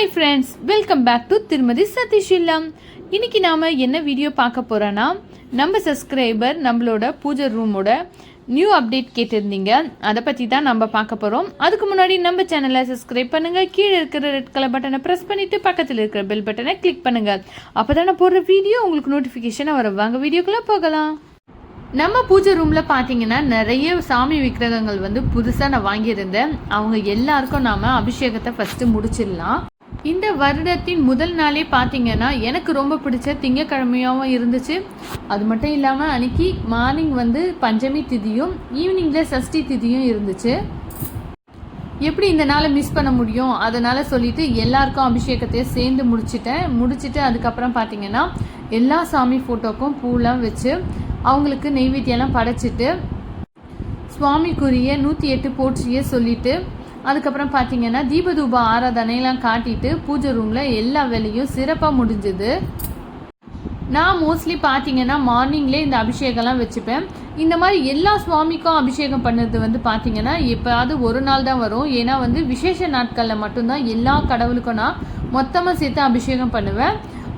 Hi friends welcome back to திருமதி சதீஷ் இல்லம் இன்னைக்கு நாம் என்ன வீடியோ பார்க்க போகிறோன்னா நம்ம சப்ஸ்கிரைபர் நம்மளோட பூஜை ரூமோட நியூ அப்டேட் கேட்டிருந்தீங்க. அதை பற்றி தான் நம்ம பார்க்க போகிறோம் அதுக்கு முன்னாடி நம்ம சேனலை சப்ஸ்கிரைப் பண்ணுங்கள் கீழே இருக்கிற ரெட் கலர் பட்டனை ப்ரெஸ் பண்ணிவிட்டு பக்கத்தில் இருக்கிற பெல் பட்டனை கிளிக் பண்ணுங்கள் அப்போ தானே போடுற வீடியோ உங்களுக்கு நோட்டிஃபிகேஷனாக வரும். வாங்க வீடியோக்குள்ளே போகலாம். நம்ம பூஜை ரூமில் பார்த்தீங்கன்னா நிறைய சாமி விக்கிரகங்கள் வந்து புதுசாக நான் வாங்கியிருந்தேன். அவங்க எல்லாருக்கும் நாம் அபிஷேகத்தை ஃபஸ்ட்டு முடிச்சிடலாம். இந்த வருடத்தின் முதல் நாளே பார்த்தீங்கன்னா எனக்கு ரொம்ப பிடிச்ச திங்கக்கிழமையாகவும் இருந்துச்சு. அது மட்டும் இல்லாமல் அன்னைக்கு மார்னிங் வந்து பஞ்சமி திதியும் ஈவினிங்கில் சஷ்டி திதியும் இருந்துச்சு. எப்படி இந்த நாளை மிஸ் பண்ண முடியும்? அதனால் சொல்லிட்டு எல்லாருக்கும் அபிஷேகத்தையும் சேர்ந்து முடிச்சிட்டேன். முடிச்சிட்டு அதுக்கப்புறம் பார்த்தீங்கன்னா எல்லா சாமி ஃபோட்டோக்கும் பூலாம் வச்சு அவங்களுக்கு நெய்வேத்தியெல்லாம் படைச்சிட்டு சுவாமிக்குரிய நூற்றி எட்டு போற்றியை சொல்லிவிட்டு அதுக்கப்புறம் பார்த்தீங்கன்னா தீபதூப ஆராதனையெல்லாம் காட்டிட்டு பூஜை ரூமில் எல்லா வேலையும் சிறப்பாக முடிஞ்சுது. நான் மோஸ்ட்லி பார்த்தீங்கன்னா மார்னிங்லேயே இந்த அபிஷேகம்லாம் வச்சுப்பேன். இந்த மாதிரி எல்லா சுவாமிக்கும் அபிஷேகம் பண்ணுறது வந்து பார்த்தீங்கன்னா எப்போயாவது ஒரு நாள் தான் வரும். ஏன்னா வந்து விசேஷ நாட்களில் மட்டும்தான் எல்லா கடவுளுக்கும் நான் மொத்தமாக சேர்த்து அபிஷேகம் பண்ணுவேன்.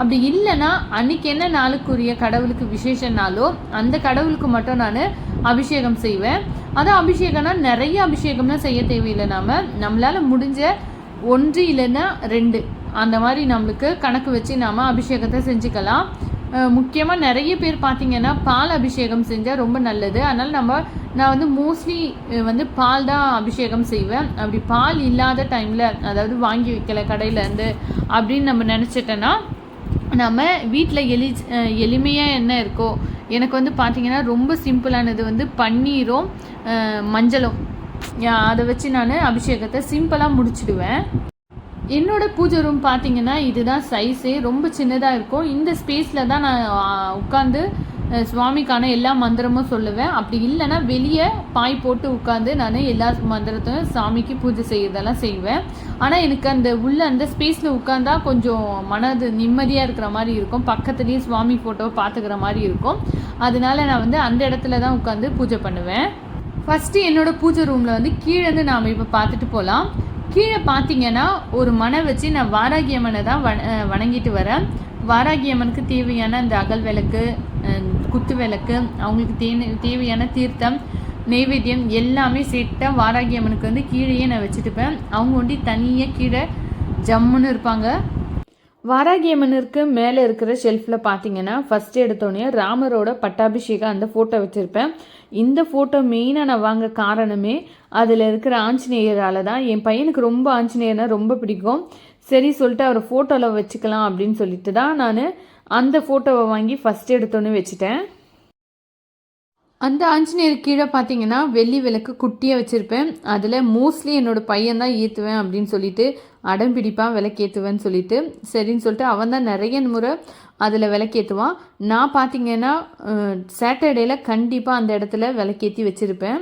அப்படி இல்லைன்னா அன்னைக்கு என்ன நாளுக்குரிய கடவுளுக்கு விசேஷ நாளோ அந்த கடவுளுக்கு மட்டும் நான் அபிஷேகம் செய்வேன். அதான் அபிஷேகம்னா நிறைய அபிஷேகம்லாம் செய்ய தேவையில்லை நாம். நம்மளால் முடிஞ்ச ஒன்று இல்லைன்னா ரெண்டு. அந்த மாதிரி நம்மளுக்கு கணக்கு வச்சு நாம் அபிஷேகத்தை செஞ்சுக்கலாம். முக்கியமாக நிறைய பேர் பார்த்திங்கன்னா பால் அபிஷேகம் செஞ்சால் ரொம்ப நல்லது. அதனால் நம்ம நான் வந்து மோஸ்ட்லி வந்து பால் தான் அபிஷேகம் செய்வேன். அப்படி பால் இல்லாத டைமில் அதாவது வாங்கி வைக்கல கடையிலேருந்து அப்படின்னு நம்ம நினச்சிட்டோன்னா நம்ம வீட்டில் எளி எளிமையாக என்ன இருக்கோ எனக்கு வந்து பார்த்தீங்கன்னா ரொம்ப சிம்பிளானது வந்து பன்னீரும் மஞ்சளும். அதை வச்சு நான் அபிஷேகத்தை சிம்பிளாக முடிச்சிடுவேன். என்னோட பூஜை ரூம் பார்த்தீங்கன்னா இதுதான் சைஸே ரொம்ப சின்னதாக இருக்கும். இந்த ஸ்பேஸில் தான் நான் உட்காந்து சுவாமிக்கான எல்லா மந்திரமும் சொல்லுவேன். அப்படி இல்லைன்னா வெளியே பாய் போட்டு உட்காந்து நான் எல்லா மந்திரத்தையும் சாமிக்கு பூஜை செய்யறதெல்லாம் செய்வேன். ஆனால் எனக்கு அந்த உள்ள அந்த ஸ்பேஸில் உட்காந்தா கொஞ்சம் மனது நிம்மதியாக இருக்கிற மாதிரி இருக்கும். பக்கத்துலேயே சுவாமி ஃபோட்டோ பார்த்துக்கிற மாதிரி இருக்கும். அதனால நான் வந்து அந்த இடத்துல தான் உட்காந்து பூஜை பண்ணுவேன். ஃபஸ்ட்டு என்னோடய பூஜை ரூமில் வந்து கீழேருந்து நாம் இப்போ பார்த்துட்டு போகலாம் கீழே பார்த்தீங்கன்னா ஒரு மனை வச்சு நான் வாராகி அம்மனை தான் வண வணங்கிட்டு வரேன். வாராகி அம்மனுக்கு தேவையான அந்த அகல் விளக்கு குத்து விளக்கு அவங்களுக்கு தே தேவையான தீர்த்தம் நெய்வேத்தியம் எல்லாமே சேர்த்தா வாராகி அம்மனுக்கு வந்து கீழேயே நான் வச்சுட்டுப்பேன் அவங்க ஒண்டி தனியாக கீழே ஜம்முன்னு இருப்பாங்க. வாராகி அம்மனுக்கு மேலே இருக்கிற ஷெல்ஃபில் பார்த்தீங்கன்னா ஃபஸ்ட்டு எடுத்தோடனே ராமரோட பட்டாபிஷேகம் அந்த ஃபோட்டோ வச்சுருப்பேன். இந்த ஃபோட்டோ மெயினாக நான் வாங்க காரணமே அதில் இருக்கிற ஆஞ்சநேயரால் தான். என் பையனுக்கு ரொம்ப ஆஞ்சநேயர்னால் ரொம்ப பிடிக்கும். சரி சொல்லிட்டு அவரை ஃபோட்டோவில் வச்சுக்கலாம் அப்படின்னு சொல்லிட்டு தான் நான் அந்த ஃபோட்டோவை வாங்கி ஃபஸ்ட் எடுத்தோன்னே வச்சுட்டேன். அந்த ஆஞ்சநேயர் கீழே பார்த்தீங்கன்னா வெள்ளி விளக்கு குட்டியாக வச்சுருப்பேன். அதில் மோஸ்ட்லி என்னோட பையன் தான் ஏற்றுவேன் அப்படின்னு சொல்லிட்டு அடம் பிடிப்பான் விளக்கேற்றுவேன்னு சொல்லிட்டு. சரின்னு சொல்லிட்டு அவன் தான் நிறைய முறை அதில் விளக்கேற்றுவான் நான் பார்த்தீங்கன்னா சாட்டர்டேயில் கண்டிப்பாக அந்த இடத்துல விளக்கேற்றி வச்சுருப்பேன்.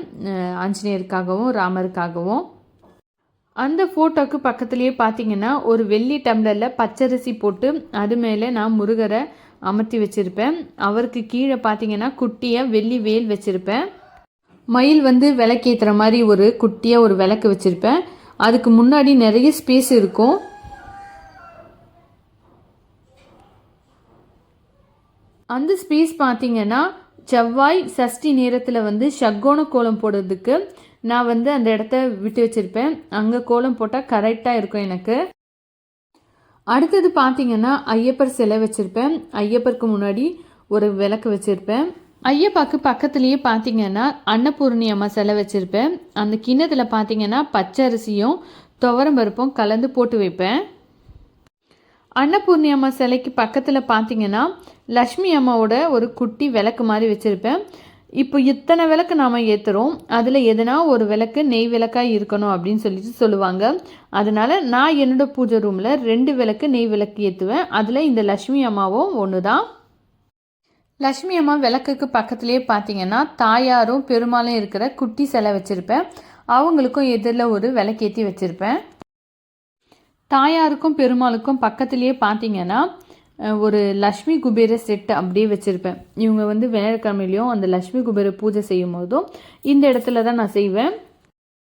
ஆஞ்சநேயருக்காகவும் ராமருக்காகவும். அந்த ஃபோட்டோக்கு பக்கத்துலேயே பார்த்தீங்கன்னா ஒரு வெள்ளி டம்ளரில் பச்சரிசி போட்டு அது மேலே நான் முருகரை அமர்த்தி வச்சுருப்பேன். அவருக்கு கீழே பார்த்தீங்கன்னா குட்டியாக வெள்ளி வேல் வச்சுருப்பேன். மயில் வந்து விளக்கேற்றுற மாதிரி ஒரு குட்டியாக ஒரு விளக்கு வச்சுருப்பேன். அதுக்கு முன்னாடி நிறைய ஸ்பேஸ் இருக்கும். அந்த ஸ்பேஸ் பார்த்தீங்கன்னா செவ்வாய் சஷ்டி நேரத்தில் வந்து ஷக்கோண கோலம் போடுறதுக்கு நான் வந்து அந்த இடத்த விட்டு வச்சுருப்பேன். அங்கே கோலம் போட்டால் கரெக்டாக இருக்கும் எனக்கு. அடுத்தது பார்த்தீங்கன்னா ஐயப்பர் சிலை வச்சுருப்பேன். ஐயப்பருக்கு முன்னாடி ஒரு விளக்கு வச்சுருப்பேன். ஐயப்பாக்கு பக்கத்துலேயே பார்த்தீங்கன்னா அன்னபூர்ணி அம்மா சிலை வச்சுருப்பேன். அந்த கிண்ணத்தில் பார்த்தீங்கன்னா பச்சரிசியும் துவரம் பருப்பும் கலந்து போட்டு வைப்பேன். அன்னபூர்ணி அம்மா சிலைக்கு பக்கத்தில் பார்த்தீங்கன்னா லக்ஷ்மி அம்மாவோட ஒரு குட்டி விளக்கு மாதிரி வச்சுருப்பேன். இப்போ இத்தனை விளக்கு நாம் ஏற்றுறோம் அதில் எதனா ஒரு விளக்கு நெய் விளக்காக இருக்கணும் அப்படின்னு சொல்லிட்டு சொல்லுவாங்க. அதனால் நான் என்னோடய பூஜை ரூமில் ரெண்டு விளக்கு நெய் விளக்கு ஏற்றுவேன் அதில் இந்த லக்ஷ்மி அம்மாவும் ஒன்று தான் லக்ஷ்மி அம்மா விளக்குக்கு பக்கத்துலேயே பார்த்தீங்கன்னா தாயாரும் பெருமாளும் இருக்கிற குட்டி சிலை வச்சுருப்பேன். அவங்களுக்கும் எதிரில் ஒரு விளக்கேற்றி வச்சுருப்பேன். தாயாருக்கும் பெருமாளுக்கும் பக்கத்துலேயே பார்த்தீங்கன்னா ஒரு லக்ஷ்மி குபேர செட்டு அப்படியே வச்சுருப்பேன். இவங்க வந்து விநாயகர்கிழமையிலையும் அந்த லக்ஷ்மி குபேர பூஜை செய்யும் போதும் இந்த இடத்துல தான் நான் செய்வேன்.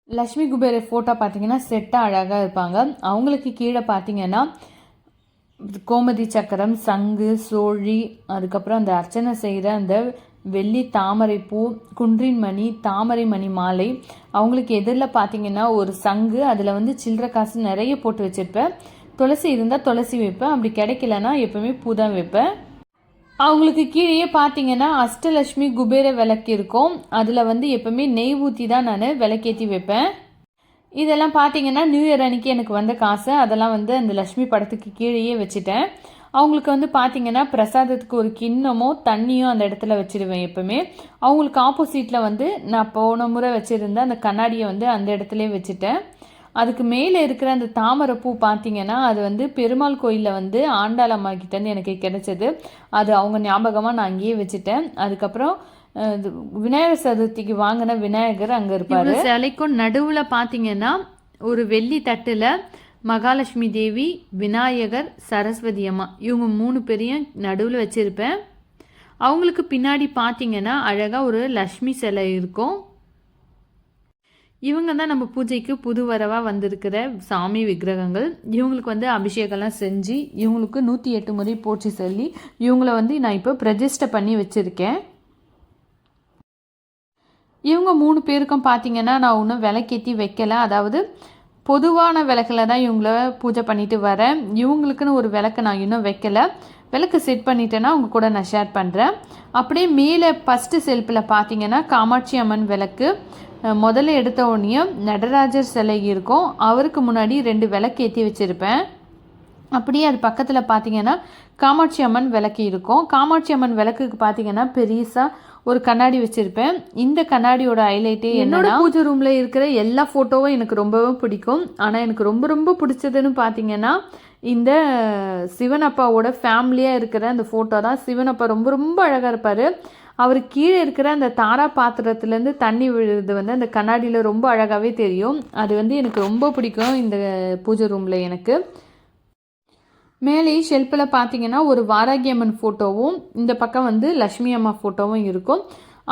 லக்ஷ்மி குபேர ஃபோட்டோ பார்த்தீங்கன்னா செட்டாக அழகாக இருப்பாங்க. அவங்களுக்கு கீழே பார்த்தீங்கன்னா கோமதி சக்கரம் சங்கு சோழி அதுக்கப்புறம் அந்த அர்ச்சனை செய்கிற அந்த வெள்ளி தாமரை பூ குன்றின் மணி தாமரை மணி மாலை. அவங்களுக்கு எதிரில் பார்த்தீங்கன்னா ஒரு சங்கு அதில் வந்து சில்லற காசு நிறைய போட்டு வச்சுருப்பேன். துளசி இருந்தால் துளசி வைப்பேன் அப்படி கிடைக்கலன்னா எப்பவுமே பூ தான் வைப்பேன். அவங்களுக்கு கீழேயே பார்த்தீங்கன்னா அஷ்டலட்சுமி குபேர விளக்கு இருக்கும். அதில் வந்து எப்பவுமே நெய் ஊற்றி தான் நான் விளக்கேற்றி வைப்பேன். இதெல்லாம் பார்த்தீங்கன்னா நியூ இயர் அன்னைக்கு எனக்கு வந்த காசு. அதெல்லாம் வந்து அந்த லக்ஷ்மி படத்துக்கு கீழேயே வச்சுட்டேன். அவங்களுக்கு வந்து பார்த்தீங்கன்னா பிரசாதத்துக்கு ஒரு கிண்ணமோ தண்ணியும் அந்த இடத்துல வச்சிருவேன் எப்போவுமே. அவங்களுக்கு ஆப்போசிட்டில் வந்து நான் போன முறை வச்சுருந்த அந்த கண்ணாடியை வந்து அந்த இடத்துலயே வச்சுட்டேன். அதுக்கு மேலே இருக்கிற அந்த தாமரை பூ பார்த்தீங்கன்னா அது வந்து பெருமாள் கோயிலில் வந்து ஆண்டாள் அம்மா கிட்டேருந்து எனக்கு கிடைச்சது. அது அவங்க ஞாபகமாக நான் அங்கேயே வச்சுட்டேன். அதுக்கப்புறம் இது விநாயகர் சதுர்த்திக்கு வாங்கின விநாயகர் அங்கே இருப்பார். சிலைக்கும் நடுவில் பார்த்தீங்கன்னா ஒரு வெள்ளி தட்டில் மகாலட்சுமி தேவி விநாயகர் சரஸ்வதி அம்மா. இவங்க மூணு பேரையும் நடுவில் வச்சுருப்பேன். அவங்களுக்கு பின்னாடி பார்த்தீங்கன்னா அழகாக ஒரு லக்ஷ்மி சிலை இருக்கும். இவங்க தான் நம்ம பூஜைக்கு புது வரவாக வந்திருக்கிற சாமி விக்கிரகங்கள். இவங்களுக்கு வந்து அபிஷேகம்லாம் செஞ்சு இவங்களுக்கு நூற்றி எட்டு முறை போற்றி சொல்லி இவங்கள வந்து நான் இப்போ பிரதிஷ்டை பண்ணி வச்சுருக்கேன். இவங்க மூணு பேருக்கும் பார்த்தீங்கன்னா நான் இன்னும் விளக்கேற்றி வைக்கல. அதாவது பொதுவான விளக்கில் தான் இவங்கள பூஜை பண்ணிட்டு வரேன். இவங்களுக்குன்னு ஒரு விளக்கு நான் இன்னும் வைக்கல. விளக்கு செட் பண்ணிட்டேன்னா அவங்க கூட நான் ஷேர் பண்ணுறேன் அப்படியே மேலே ஃபஸ்ட்டு செல்ஃபில் பார்த்தீங்கன்னா காமாட்சி அம்மன் விளக்கு. முதல்ல எடுத்த உடனே நடராஜர் சிலை இருக்கும். அவருக்கு முன்னாடி ரெண்டு விளக்கு ஏற்றி வச்சுருப்பேன். அப்படியே அது பக்கத்தில் பார்த்தீங்கன்னா காமாட்சி அம்மன் விளக்கு இருக்கும். காமாட்சி அம்மன் விளக்குக்கு பார்த்தீங்கன்னா பெருசாக ஒரு கண்ணாடி வச்சுருப்பேன். இந்த கண்ணாடியோட ஹைலைட்டே என்னோட பூஜை ரூமில் இருக்கிற எல்லா ஃபோட்டோவும் எனக்கு ரொம்பவே பிடிக்கும். ஆனால் எனக்கு ரொம்ப ரொம்ப பிடிச்சதுன்னு பார்த்தீங்கன்னா இந்த சிவன் அப்பாவோட ஃபேமிலியாக இருக்கிற அந்த ஃபோட்டோ தான். சிவன் அப்பா ரொம்ப ரொம்ப அழகாக இருப்பார். அவர் கீழே இருக்கிற அந்த தாரா பாத்திரத்துலேருந்து தண்ணி விழுது வந்து அந்த கண்ணாடியில் ரொம்ப அழகாகவே தெரியும். அது வந்து எனக்கு ரொம்ப பிடிக்கும் இந்த பூஜை ரூமில் எனக்கு. மேலே ஷெல்ஃபில் பார்த்தீங்கன்னா ஒரு வாராகி அம்மன் ஃபோட்டோவும் இந்த பக்கம் வந்து லக்ஷ்மி அம்மா ஃபோட்டோவும் இருக்கும்.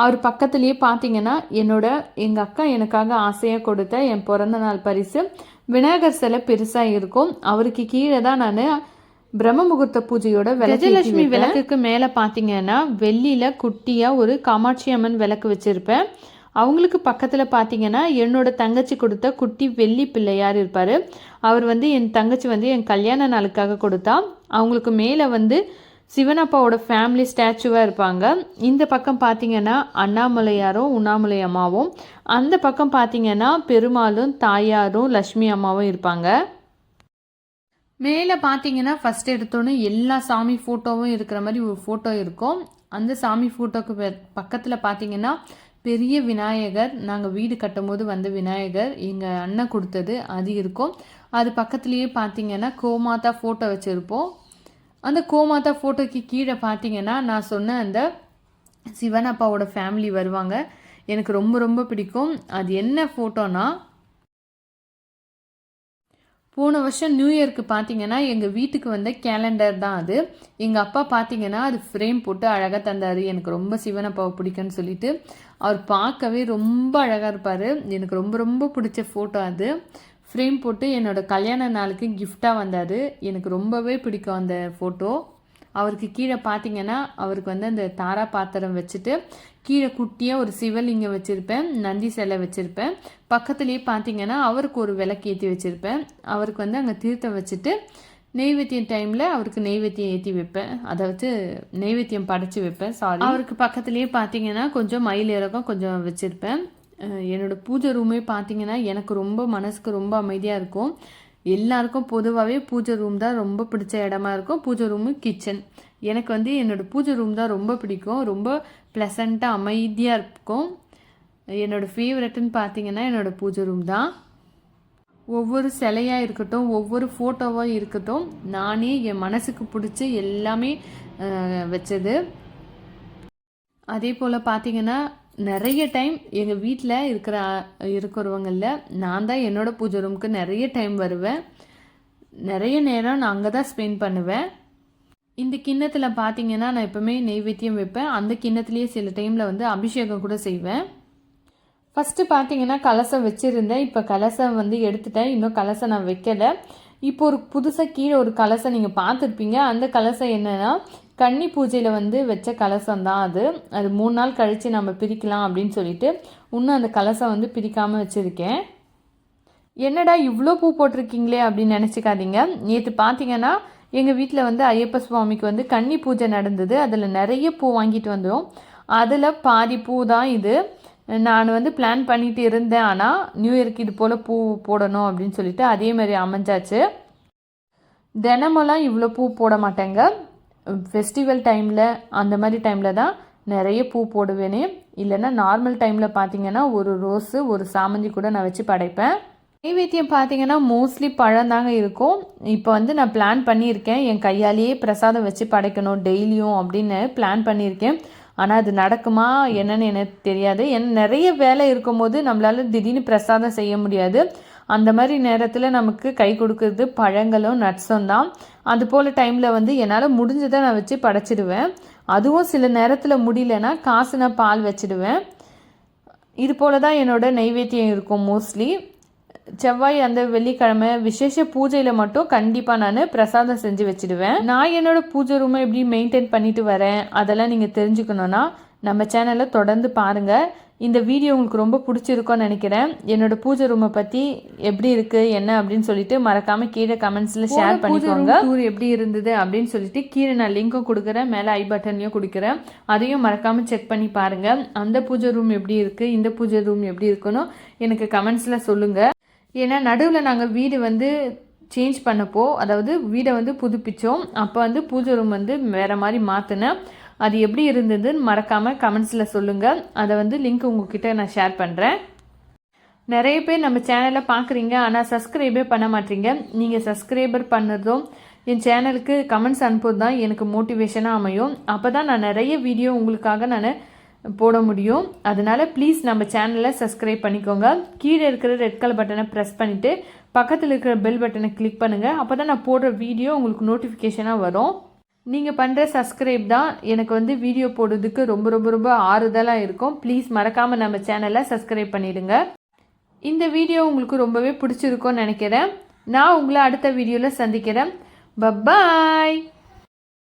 அவர் பக்கத்துலேயே பார்த்தீங்கன்னா என்னோட எங்கள் அக்கா எனக்காக ஆசையாக கொடுத்த என் பிறந்த நாள் பரிசு விநாயகர் சிலை பெருசாக இருக்கும். அவருக்கு கீழே தான் நான் பிரம்ம முகூர்த்த பூஜையோட விளக்கு விளக்குக்கு மேலே பார்த்தீங்கன்னா வெள்ளியில் குட்டியாக ஒரு காமாட்சி அம்மன் விளக்கு வச்சுருப்பேன். அவங்களுக்கு பக்கத்தில் பார்த்தீங்கன்னா என்னோட தங்கச்சி கொடுத்த குட்டி வெள்ளி பிள்ளையார் இருப்பார். அவர் வந்து என் தங்கச்சி வந்து என் கல்யாண நாளுக்காக கொடுத்தா அவங்களுக்கு மேலே வந்து சிவனப்பாவோட ஃபேமிலி ஸ்டாச்சுவாக இருப்பாங்க. இந்த பக்கம் பார்த்தீங்கன்னா அண்ணாமலையாரும் உண்ணாமலை அம்மாவும். அந்த பக்கம் பார்த்தீங்கன்னா பெருமாளும் தாயாரும் லக்ஷ்மி அம்மாவும் இருப்பாங்க. மேலே பார்த்தீங்கன்னா ஃபஸ்ட் எடுத்தோன்னே எல்லா சாமி ஃபோட்டோவும் இருக்கிற மாதிரி ஒரு ஃபோட்டோ இருக்கும். அந்த சாமி ஃபோட்டோக்கு பக்கத்தில் பார்த்தீங்கன்னா பெரிய விநாயகர் நாங்கள் வீடு கட்டும்போது வந்த விநாயகர் எங்கள் அண்ணன் கொடுத்தது அது இருக்கும். அது பக்கத்துலேயே பார்த்தீங்கன்னா கோமாதா ஃபோட்டோ வச்சுருப்போம். அந்த கோமாதா ஃபோட்டோக்கு கீழே பார்த்தீங்கன்னா நான் சொன்ன அந்த சிவன் அப்பாவோட ஃபேமிலி வருவாங்க. எனக்கு ரொம்ப ரொம்ப பிடிக்கும். அது என்ன ஃபோட்டோனா போன வருஷம் நியூ இயர்க்கு பார்த்தீங்கன்னா எங்கள் வீட்டுக்கு வந்த கேலண்டர் தான் அது. எங்கள் அப்பா பார்த்தீங்கன்னா அது ஃப்ரேம் போட்டு அழகாக தந்தார். எனக்கு ரொம்ப சிவனப்பாவை பிடிக்கும்னு சொல்லிட்டு. அவர் பார்க்கவே ரொம்ப அழகாக இருப்பார். எனக்கு ரொம்ப ரொம்ப பிடிச்ச ஃபோட்டோ அது. ஃப்ரேம் போட்டு என்னோட கல்யாண நாளுக்கு கிஃப்டாக வந்தார். எனக்கு ரொம்பவே பிடிக்கும் அந்த ஃபோட்டோ அவருக்கு கீழே பார்த்தீங்கன்னா அவருக்கு வந்து அந்த தாரா பாத்திரம் வச்சுட்டு கீழே குட்டியாக ஒரு சிவலிங்கம் வச்சுருப்பேன். நந்தி சிலை வச்சுருப்பேன். பக்கத்துலேயே பார்த்தீங்கன்னா அவருக்கு ஒரு விளக்கு ஏற்றி வச்சுருப்பேன். அவருக்கு வந்து அங்கே தீர்த்தம் வச்சுட்டு நெய்வேத்தியம் டைமில் அவருக்கு நெய்வேத்தியம் ஏற்றி வைப்பேன். அதை வச்சு நெய்வேத்தியம் படைச்சி வைப்பேன். சாரி அவருக்கு பக்கத்துலேயே பார்த்தீங்கன்னா கொஞ்சம் மயில் இறக்கம் கொஞ்சம் வச்சுருப்பேன். என்னோடய பூஜை ரூமே பார்த்தீங்கன்னா எனக்கு ரொம்ப மனசுக்கு ரொம்ப அமைதியாக இருக்கும். எல்லாருக்கும் பொதுவாகவே பூஜை ரூம் தான் ரொம்ப பிடிச்ச இடமா இருக்கும். பூஜை ரூமு கிச்சன் எனக்கு வந்து என்னோட பூஜை ரூம் தான் ரொம்ப பிடிக்கும். ரொம்ப ப்ளசண்ட்டாக அமைதியாக இருக்கும். என்னோட ஃபேவரட்னு பார்த்தீங்கன்னா என்னோட பூஜை ரூம் தான். ஒவ்வொரு சிலையாக இருக்கட்டும் ஒவ்வொரு ஃபோட்டோவாக இருக்கட்டும் நானே என் மனசுக்கு பிடிச்ச எல்லாமே வச்சது. அதே போல் பார்த்தீங்கன்னா நிறைய டைம் எங்கள் வீட்டில் இருக்கிற இருக்கிறவங்களில் நான் தான் என்னோடய பூஜை ரூமுக்கு நிறைய டைம் வருவேன். நிறைய நேரம் நான் அங்கே தான் ஸ்பெண்ட் பண்ணுவேன். இந்த கிண்ணத்தில் பார்த்தீங்கன்னா நான் எப்பவுமே நெய்வேத்தியம் வைப்பேன். அந்த கிண்ணத்துலேயே சில டைமில் வந்து அபிஷேகம் கூட செய்வேன். ஃபஸ்ட்டு பார்த்தீங்கன்னா கலசம் வச்சுருந்தேன். இப்போ கலசம் வந்து எடுத்துட்டேன். இன்னும் கலசம் நான் வைக்கலை. இப்போ ஒரு புதுசாக கீழே ஒரு கலசம் நீங்கள் பார்த்துருப்பீங்க அந்த கலசம் என்னென்னா கன்னி பூஜையில் வந்து வச்ச கலசம் தான் அது. அது மூணு நாள் கழித்து நம்ம பிரிக்கலாம் அப்படின்னு சொல்லிட்டு இன்னும் அந்த கலசம் வந்து பிரிக்காமல் வச்சுருக்கேன். என்னடா இவ்வளோ பூ போட்டிருக்கீங்களே அப்படின்னு நினச்சிக்காதீங்க. நேற்று பார்த்தீங்கன்னா எங்கள் வீட்டில் வந்து ஐயப்ப சுவாமிக்கு வந்து கன்னி பூஜை நடந்தது. அதில் நிறைய பூ வாங்கிட்டு வந்தோம். அதில் பாதி பூ தான் இது. நான் வந்து பிளான் பண்ணிட்டு இருந்தேன். ஆனால் நியூ இயர்க்கு இது போல் பூ போடணும் அப்படின்னு சொல்லிட்டு அதே மாதிரி அமைஞ்சாச்சு. தினமெல்லாம் இவ்வளோ பூ போட மாட்டேங்க. ஃபெஸ்டிவல் டைமில் அந்த மாதிரி டைமில் தான் நிறைய பூ போடுவேனே. இல்லைன்னா நார்மல் டைமில் பார்த்தீங்கன்னா ஒரு ரோஸு ஒரு சாமந்தி கூட நான் வச்சு படைப்பேன். நைவேத்தியம் பார்த்தீங்கன்னா மோஸ்ட்லி பழம் தாங்க இருக்கும். இப்போ வந்து நான் பிளான் பண்ணியிருக்கேன். என் கையாலேயே பிரசாதம் வச்சு படைக்கணும் டெய்லியும் அப்படின்னு பிளான் பண்ணியிருக்கேன். ஆனால் அது நடக்குமா? என்னன்னு எனக்கு தெரியாது. ஏன்னா நிறைய வேலை இருக்கும்போது நம்மளால திடீர்னு பிரசாதம் செய்ய முடியாது. அந்த மாதிரி நேரத்தில் நமக்கு கை கொடுக்கறது பழங்களும் நட்ஸும் தான். அது போல் டைமில் வந்து என்னால் முடிஞ்சதை நான் வச்சு படைச்சிடுவேன். அதுவும் சில நேரத்தில் முடியலன்னா காசு நான் பால் வச்சிடுவேன். இது போல தான் என்னோட நைவேத்தியம் இருக்கும் மோஸ்ட்லி செவ்வாய் அந்த வெள்ளிக்கிழமை விசேஷ பூஜையில் மட்டும் கண்டிப்பாக நான் பிரசாதம் செஞ்சு வச்சுடுவேன். நான் என்னோட பூஜை ரூமை எப்படி மெயின்டைன் பண்ணிட்டு வரேன் அதெல்லாம் நீங்கள் தெரிஞ்சுக்கணுன்னா நம்ம சேனலை தொடர்ந்து பாருங்கள் இந்த வீடியோ உங்களுக்கு ரொம்ப பிடிச்சிருக்கோன்னு நினைக்கிறேன். என்னோட பூஜை ரூமை பற்றி எப்படி இருக்குது என்ன அப்படின்னு சொல்லிட்டு மறக்காமல் கீழே கமெண்ட்ஸில் ஷேர் பண்ணிக்கோங்க. டூர் எப்படி இருந்தது அப்படின்னு சொல்லிட்டு கீழே நான் லிங்க்கும் கொடுக்குறேன் மேலே ஐ பட்டன்லையும் கொடுக்குறேன். அதையும் மறக்காமல் செக் பண்ணி பாருங்கள் அந்த பூஜை ரூம் எப்படி இருக்குது இந்த பூஜை ரூம் எப்படி இருக்குன்னு எனக்கு கமெண்ட்ஸில் சொல்லுங்கள் ஏன்னா நடுவில் நாங்கள் வீடு வந்து சேஞ்ச் பண்ணப்போ அதாவது வீடை வந்து புதுப்பித்தோம் அப்போ வந்து பூஜை ரூம் வந்து வேறு மாதிரி மாற்றினேன் அது எப்படி இருந்ததுன்னு மறக்காமல் கமெண்ட்ஸில் சொல்லுங்கள் அதை வந்து லிங்க் உங்ககிட்ட நான் ஷேர் பண்ணுறேன் நிறைய பேர் நம்ம சேனலை பார்க்குறீங்க ஆனால் சப்ஸ்கிரைபே பண்ண மாட்டீங்க. நீங்கள் சப்ஸ்கிரைபர் பண்ணுறதும் என் சேனலுக்கு கமெண்ட்ஸ் அனுப்புறது தான் எனக்கு மோட்டிவேஷனாக அமையும். அப்போ தான் நான் நிறைய வீடியோ உங்களுக்காக நான் போட முடியும். அதனால் ப்ளீஸ் நம்ம சேனலை சப்ஸ்கிரைப் பண்ணிக்கோங்க. கீழே இருக்கிற ரெட் கலர் பட்டனை ப்ரெஸ் பண்ணிவிட்டு பக்கத்தில் இருக்கிற பெல் பட்டனை கிளிக் பண்ணுங்கள் அப்போ தான் நான் போடுற வீடியோ உங்களுக்கு நோட்டிஃபிகேஷனாக வரும். நீங்கள் பண்ணுற சப்ஸ்கிரைப் தான் எனக்கு வந்து வீடியோ போடுறதுக்கு ரொம்ப ரொம்ப ரொம்ப ஆறுதலாக இருக்கும். ப்ளீஸ் மறக்காமல் நம்ம சேனலை சப்ஸ்கிரைப் பண்ணிவிடுங்க இந்த வீடியோ உங்களுக்கு ரொம்பவே பிடிச்சிருக்கும்னு நினைக்கிறேன். நான் உங்களை அடுத்த வீடியோவில் சந்திக்கிறேன். பப்பாய்